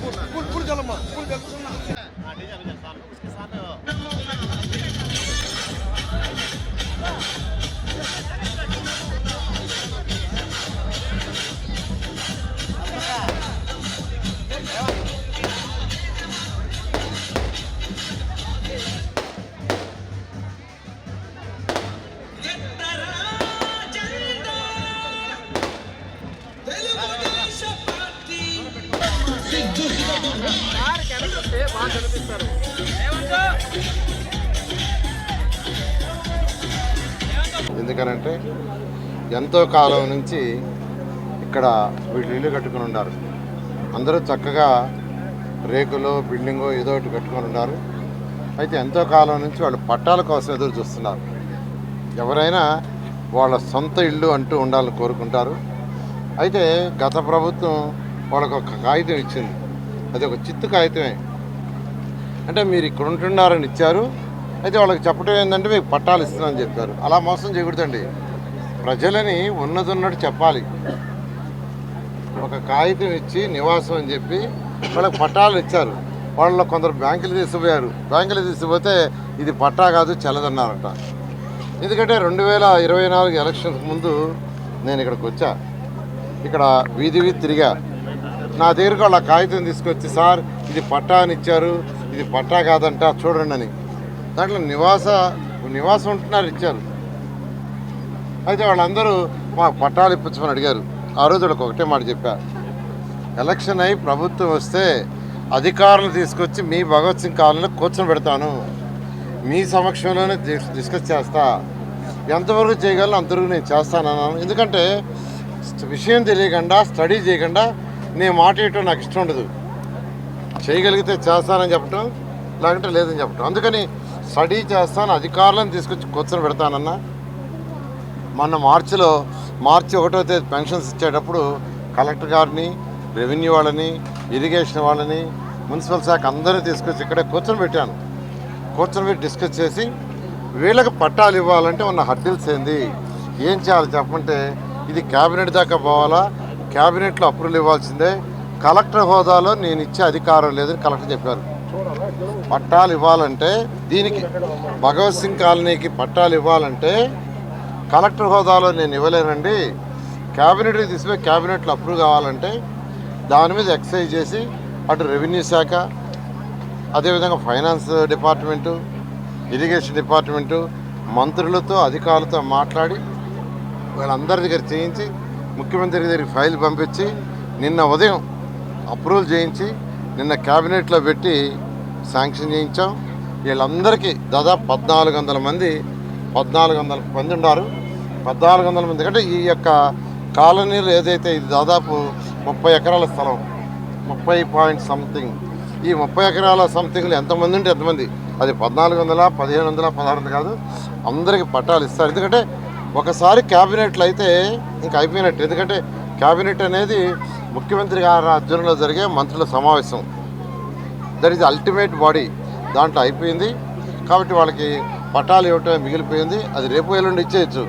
புல் புல் சொல்லம்மா புல் சொல்லலாம் పిలిపిస్తారు ఎందుకనంటే ఎంతో కాలం నుంచి ఇక్కడ వీళ్ళు ఇల్లు కట్టుకుని ఉన్నారు. అందరూ చక్కగా రేకులో బిల్డింగో ఏదో ఒకటి కట్టుకొని ఉన్నారు. అయితే ఎంతో కాలం నుంచి వాళ్ళు పట్టాల కోసం ఎదురు చూస్తున్నారు. ఎవరైనా వాళ్ళ సొంత ఇల్లు అంటూ ఉండాలని కోరుకుంటారు. అయితే గత ప్రభుత్వం వాళ్ళకు ఒక కాగితం ఇచ్చింది. అది ఒక చిత్తు కాగితమే. అంటే మీరు ఇక్కడ ఉంటున్నారని ఇచ్చారు. అయితే వాళ్ళకి చెప్పడం ఏంటంటే మీకు పట్టాలు ఇస్తున్నామని చెప్పారు. అలా మోసం చేయకూడదండి. ప్రజలని ఉన్నది ఉన్నట్టు చెప్పాలి. ఒక కాగితం ఇచ్చి నివాసం అని చెప్పి వాళ్ళకి పట్టాలు ఇచ్చారు. వాళ్ళు కొందరు బ్యాంకులు తీసిపోయారు. బ్యాంకులు తీసిపోతే ఇది పట్టా కాదు చల్లదన్నారట. ఎందుకంటే రెండు వేల ఇరవై నాలుగు ఎలక్షన్స్ ముందు నేను ఇక్కడికి వచ్చా. ఇక్కడ వీధి వీధి తిరిగా. నా దగ్గరకు వాళ్ళ కాగితం తీసుకొచ్చి సార్ ఇది పట్టా అని ఇచ్చారు. ఇది పట్టా కాదంట చూడండి అని. దాంట్లో నివాస నివాసం ఉంటున్నారు ఇచ్చారు. అయితే వాళ్ళందరూ మా పట్టాలు ఇప్పించమని అడిగారు. ఆ రోజు వాళ్ళకి ఒకటే మాట చెప్పా. ఎలక్షన్ అయి ప్రభుత్వం వస్తే అధికారులు తీసుకొచ్చి మీ భగత్ సింగ్ కాలనీలో కూర్చొని పెడతాను. మీ సమక్షంలోనే డిస్కస్ చేస్తా. ఎంతవరకు చేయగలను అంతవరకు నేను చేస్తానన్నాను ఎందుకంటే విషయం తెలియకుండా స్టడీ చేయకుండా నేను మాట ఇవ్వటం నాకు ఇష్టం ఉండదు. చేయగలిగితే చేస్తానని చెప్పటం లేకుంటే లేదని చెప్పటం. అందుకని స్టడీ చేస్తాను అధికారులను తీసుకొచ్చి కూర్చొని పెడతానన్నా. మొన్న మార్చిలో మార్చి ఒకటో తేదీ పెన్షన్స్ ఇచ్చేటప్పుడు కలెక్టర్ గారిని రెవెన్యూ వాళ్ళని ఇరిగేషన్ వాళ్ళని మున్సిపల్ శాఖ అందరినీ తీసుకొచ్చి ఇక్కడే కూర్చొని పెట్టాను. కూర్చొని పెట్టి డిస్కస్ చేసి వీళ్ళకి పట్టాలు ఇవ్వాలంటే ఉన్న హడ్డిల్స్ ఏంది? ఏం చేయాలి చెప్పంటే ఇది క్యాబినెట్ దాకా పోవాలా? క్యాబినెట్లో అప్రూవల్ ఇవ్వాల్సిందే. కలెక్టర్ హోదాలో నేను ఇచ్చే అధికారం లేదని కలెక్టర్ చెప్పారు. పట్టాలు ఇవ్వాలంటే దీనికి భగవత్ సింగ్ కాలనీకి పట్టాలు ఇవ్వాలంటే కలెక్టర్ హోదాలో నేను ఇవ్వలేనండి. క్యాబినెట్కి తీసుకుపోయి క్యాబినెట్లో అప్రూవ్ కావాలంటే దాని మీద ఎక్సైజ్ చేసి అటు రెవెన్యూ శాఖ అదేవిధంగా ఫైనాన్స్ డిపార్ట్మెంటు ఇరిగేషన్ డిపార్ట్మెంటు మంత్రులతో అధికారులతో మాట్లాడి వీళ్ళందరి దగ్గర చేయించి ముఖ్యమంత్రి దగ్గరికి ఫైల్ పంపించి నిన్న ఉదయం అప్రూవల్ చేయించి నిన్న క్యాబినెట్లో పెట్టి శాంక్షన్ చేయించాం. వీళ్ళందరికీ దాదాపు పద్నాలుగు వందల మంది పద్నాలుగు వందల మంది ఉన్నారు. పద్నాలుగు వందల మంది అంటే ఈ యొక్క కాలనీలు ఏదైతే ఇది దాదాపు ముప్పై ఎకరాల స్థలం ముప్పై పాయింట్ సంథింగ్. ఈ ముప్పై ఎకరాల సంథింగ్లు ఎంతమంది ఉంటే ఎంతమంది? అది పద్నాలుగు వందల పదిహేను వందల పదహారు వందలు కాదు. అందరికీ పట్టాలు ఇస్తారు. ఎందుకంటే ఒకసారి క్యాబినెట్లు అయితే ఇంకా అయిపోయినట్టు. ఎందుకంటే క్యాబినెట్ అనేది ముఖ్యమంత్రి గారి ఆధ్వర్యంలో జరిగే మంత్రుల సమావేశం. దట్ ఈజ్ అల్టిమేట్ బాడీ దాంట్లో అయిపోయింది. కాబట్టి వాళ్ళకి పట్టాలు ఇవ్వటం మిగిలిపోయింది. అది రేపు ఎల్లుండి ఇచ్చేయచ్చు.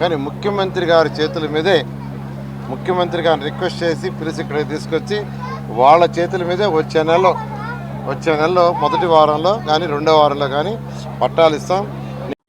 కానీ ముఖ్యమంత్రి గారి చేతుల మీదే ముఖ్యమంత్రి గారిని రిక్వెస్ట్ చేసి పిలిచి ఇక్కడికి తీసుకొచ్చి వాళ్ళ చేతుల మీదే వచ్చే నెలలో వచ్చే నెలలో మొదటి వారంలో కానీ రెండో వారంలో కానీ పట్టాలు ఇస్తాం.